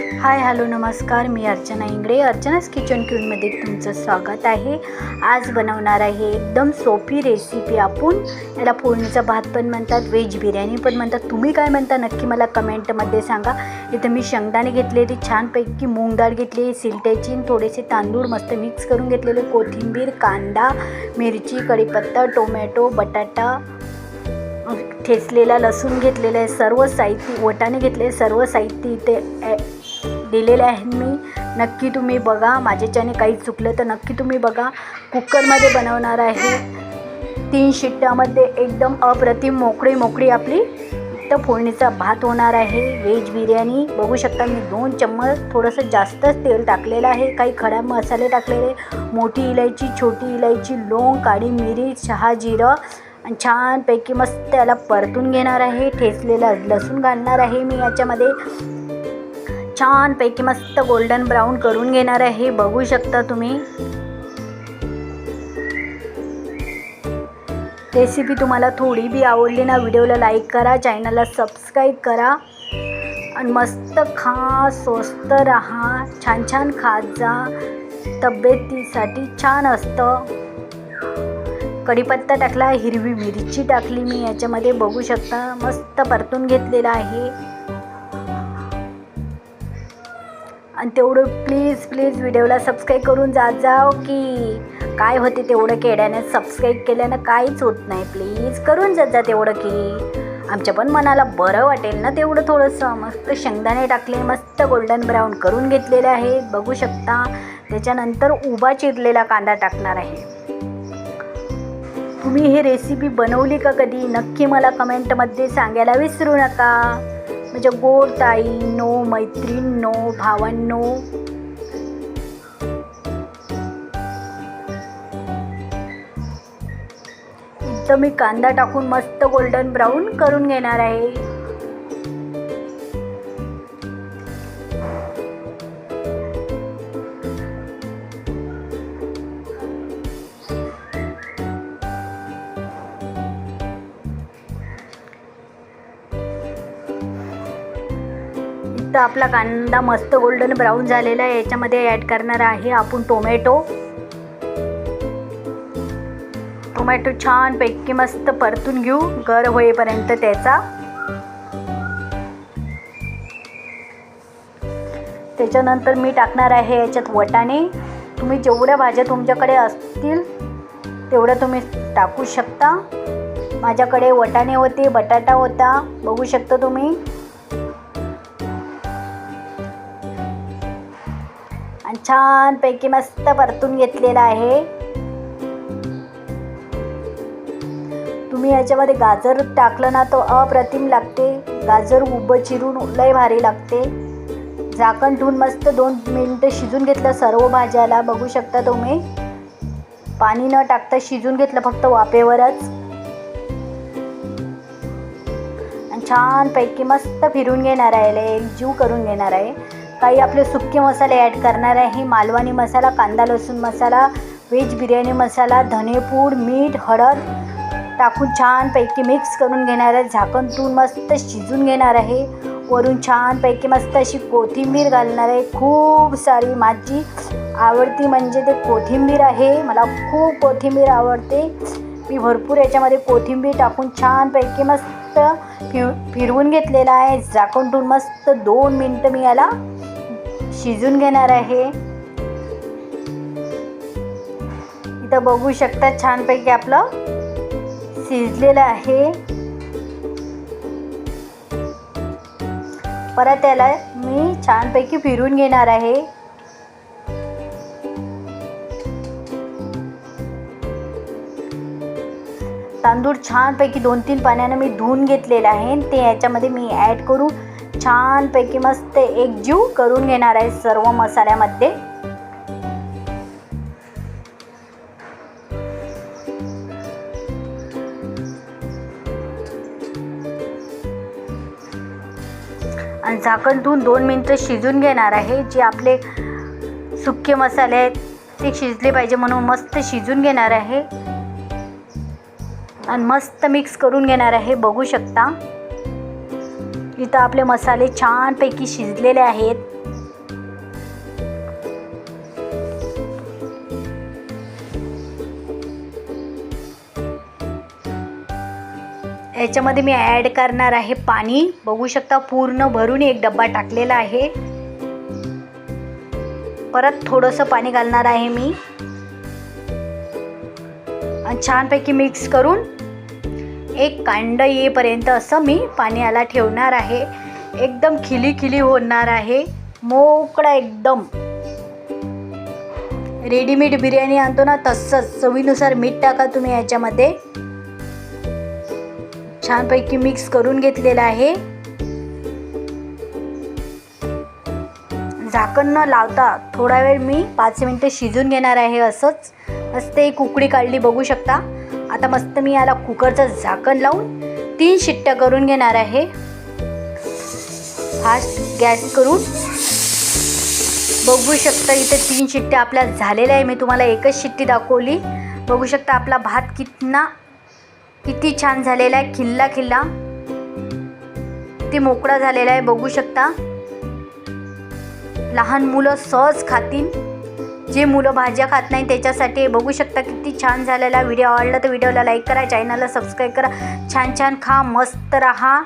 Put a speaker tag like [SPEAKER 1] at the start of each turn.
[SPEAKER 1] हाय hello नमस्कार मी अर्चना इंगडे अर्चनाच किचन क्यूनमध्ये तुमचं स्वागत आहे. आज बनवणार आहे एकदम सोपी रेसिपी आपण. याला फोडणीचा भात पण म्हणतात व्हेज बिर्याणी पण म्हणतात. तुम्ही काय म्हणता नक्की मला कमेंटमध्ये सांगा. इथं मी शेंगदाणे घेतलेली छानपैकी मूग डाळ घेतली सिलट्याची थोडेसे तांदूळ मस्त मिक्स करून घेतलेले कोथिंबीर कांदा मिरची कढीपत्ता टोमॅटो बटाटा ठेचलेला लसूण घेतलेलं आहे सर्व साहित्य वटाणे घेतले सर्व साहित्य इथे दिलेले आहे मी. नक्की तुम्ही बघा. माझ्याच्याने काही चुकलं तर नक्की तुम्ही बघा. कुकरमध्ये बनवणार आहे. तीन शिट्ट्यामध्ये एकदम अप्रतिम मोकळी मोकळी आपली तर फोडणीचा भात होणार आहे. व्हेज बिर्याणी. बघू शकता मी दोन चम्मच थोडंसं जास्तच तेल टाकलेलं आहे. काही खडा मसाले टाकलेले मोठी इलायची छोटी इलायची लोंग काळी मिरी चहा जिरं. आणि छानपैकी मस्त त्याला परतून घेणार आहे. ठेचलेला लसूण घालणार आहे मी याच्यामध्ये. छानपैकी मस्त गोल्डन ब्राऊन करून घेणार आहे. बघू शकता तुम्ही. रेसिपी तुम्हाला थोडी बी आवडली ना व्हिडिओला लाईक करा चॅनलला सबस्क्राईब करा. आणि मस्त खा स्वस्त राहा छान छान खात जा. तब्येतीसाठी छान असतं. कढीपत्ता टाकला हिरवी मिरची टाकली मी याच्यामध्ये बघू शकता. मस्त परतून घेतलेला आहे. आणि तेवढं प्लीज प्लीज व्हिडिओला सबस्क्राईब करून जात जाओ की. काय होते तेवढं केड्याने सबस्क्राईब केल्यानं काहीच होत नाही. प्लीज करून जात जा तेवढं की. आमच्या पण मनाला बरं वाटेल ना तेवढं थोडंसं. मस्त शेंगदाणे टाकले मस्त गोल्डन ब्राऊन करून घेतलेले आहे. बघू शकता त्याच्यानंतर उभा चिरलेला कांदा टाकणार आहे. तुम्ही ही रेसिपी बनवली का कधी? नक्की मला कमेंटमध्ये सांगायला विसरू नका. म्हणजे गोड ताईंनो मैत्रीणनो भावांनो. इथं मी कांदा टाकून मस्त गोल्डन ब्राऊन करून घेणार आहे. मस्त आपला कांदा मस्त गोल्डन ब्राऊन झालेला आहे. याच्यामध्ये ॲड करणार आहे आपण टोमॅटो टोमॅटो छान पैकी मस्त परतून घेऊ. गर होईपर्यंत त्याचा. त्याच्यानंतर मी टाकणार आहे याच्यात वटाणे. तुम्ही जेवढ्या भाज्या तुमच्याकडे असतील तेवढ्या तुम्ही टाकू शकता. माझ्याकडे वटाणे होते बटाटा होता. बघू शकता तुम्ही. आणि छानपैकी मस्त परतून घेतलेला आहे. तुम्ही याच्यामध्ये गाजर टाकलं ना तो अप्रतिम लागते. गाजर उभं चिरून लय भारी लागते. झाकण ठेवून मस्त दोन मिनटं शिजून घेतलं सर्व भाज्याला. बघू शकता तुम्ही. पाणी न टाकता शिजून घेतलं फक्त वाफेवरच. आणि छानपैकी मस्त फिरून घेणार आहे. एक जीव करून घेणार आहे. काही आपले सुके मसाले ॲड करणार आहे. मालवणी मसाला कांदा लसूण मसाला व्हेज बिर्याणी मसाला धनेपूड मीठ हळद टाकून छानपैकी मिक्स करून घेणार आहे. झाकण तून मस्त शिजून घेणार आहे. वरून छानपैकी मस्त अशी कोथिंबीर घालणार आहे. खूप सारी माझी आवडती म्हणजे ते कोथिंबीर आहे. मला खूप कोथिंबीर आवडते. मी भरपूर याच्यामध्ये कोथिंबीर टाकून छानपैकी मस्त फिर फिरवून घेतलेला आहे. झाकण ठेवून मस्त दोन मिनटं मी याला शिजून घेणार आहे. इथं बघू शकता छानपैकी आपलं शिजलेलं आहे. परत त्याला मी छानपैकी फिरून घेणार आहे. तांदूळ छानपैकी दोन तीन पाण्यानं मी धुवून घेतलेलं आहे. ते याच्यामध्ये मी ॲड करू छानपैकी मस्त एकजीव करून घेणार आहे सर्व मसाल्यामध्ये. आणि झाकण धुवून दोन मिनटं शिजून घेणार आहे. जे आपले सुके मसाले आहेत ते शिजले पाहिजे म्हणून मस्त शिजून घेणार आहे. आणि मस्त मिक्स करून घेणार आहे बघू शकता. इथं आपले मसाले छानपैकी शिजलेले आहेत. याच्यामध्ये मी ॲड करणार आहे पाणी. बघू शकता पूर्ण भरून एक डब्बा टाकलेला आहे. परत थोडंसं पाणी घालणार आहे मी. आणि छानपैकी मिक्स करून एक कांड येईपर्यंत असं मी पाण्याला ठेवणार आहे. एकदम खिली खिली होणार आहे. मोकळा एकदम. रेडीमेड बिर्याणी आणतो ना तसंच. चवीनुसार मीठ टाका तुम्ही याच्यामध्ये. छानपैकी मिक्स करून घेतलेलं आहे. झाकण न लावता थोडा वेळ मी पाच मिनटं शिजून घेणार आहे असंच. मस्त एक उकडी काढली बघू शकता. आता मस्त मी याला कुकरचं झाकण लावून तीन शिट्ट्या करून घेणार आहे. फास्ट गॅस करून. बघू शकता इथे तीन शिट्ट्या आपल्या झालेल्या आहे. मी तुम्हाला एकच शिट्टी दाखवली. बघू शकता आपला भात कितना किती छान झालेला आहे. खिल्ला खिल्ला. किती मोकळा झालेला आहे. बघू शकता. लहान मुलं सहज खातील. जे मुलं भाज्या खात नाही त्याच्यासाठी बघू शकता किती छान झालेला व्हिडिओ आवडला तर व्हिडिओला लाईक करा चॅनलला सबस्क्राईब करा. छान छान खा मस्त राहा.